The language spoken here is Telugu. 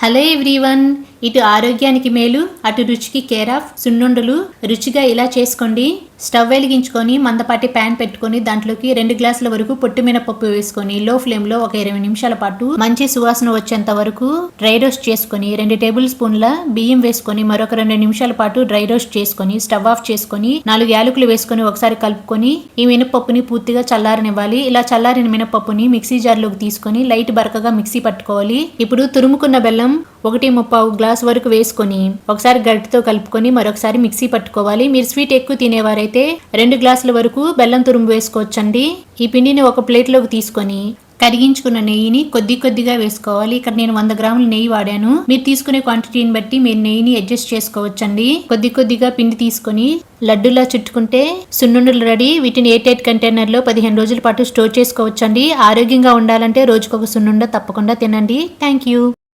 Hello everyone. ఇటు ఆరోగ్యానికి మేలు అటు రుచికి కేర్ ఆఫ్ సున్నుండలు రుచిగా ఇలా చేసుకోండి. స్టవ్ వెలిగించుకొని మందపాటి ప్యాన్ పెట్టుకొని దాంట్లోకి రెండు గ్లాసుల వరకు పొట్టు మినపప్పు వేసుకొని లో ఫ్లేమ్లో ఒక ఇరవై నిమిషాల పాటు మంచి సువాసన వచ్చేంత వరకు డ్రై రోస్ట్ చేసుకొని రెండు టేబుల్ స్పూన్ల బియ్యం వేసుకొని మరొక రెండు నిమిషాల పాటు డ్రై రోస్ట్ చేసుకొని స్టవ్ ఆఫ్ చేసుకొని నాలుగు యాలకులు వేసుకొని ఒకసారి కలుపుకొని ఈ మినపప్పుని పూర్తిగా చల్లారనివ్వాలి. ఇలా చల్లారిన మినపప్పుని మిక్సీ జార్లోకి తీసుకొని లైట్ బరకగా మిక్సీ పట్టుకోవాలి. ఇప్పుడు తురుముకున్న బెల్లం ఒకటి ముప్పావు గ్లాస్ వరకు వేసుకొని ఒకసారి గరిటతో కలుపుకొని మరొకసారి మిక్సీ పట్టుకోవాలి. మీరు స్వీట్ ఎక్కువ తినేవారైతే రెండు గ్లాసుల వరకు బెల్లం తురుము వేసుకోవచ్చండి. ఈ పిండిని ఒక ప్లేట్లోకి తీసుకొని కరిగించుకున్న నెయ్యిని కొద్ది కొద్దిగా వేసుకోవాలి. ఇక్కడ నేను వంద గ్రాముల నెయ్యి వాడాను. మీరు తీసుకునే క్వాంటిటీని బట్టి మీరు నెయ్యిని అడ్జస్ట్ చేసుకోవచ్చండి. కొద్ది కొద్దిగా పిండి తీసుకొని లడ్డూలా చుట్టుకుంటే సున్నుండలు రెడీ. వీటిని ఎయిట్ ఎయిట్ కంటైనర్లో పదిహేను రోజుల పాటు స్టోర్ చేసుకోవచ్చండి. ఆరోగ్యంగా ఉండాలంటే రోజుకొక సున్నుండ తప్పకుండా తినండి. Thank you.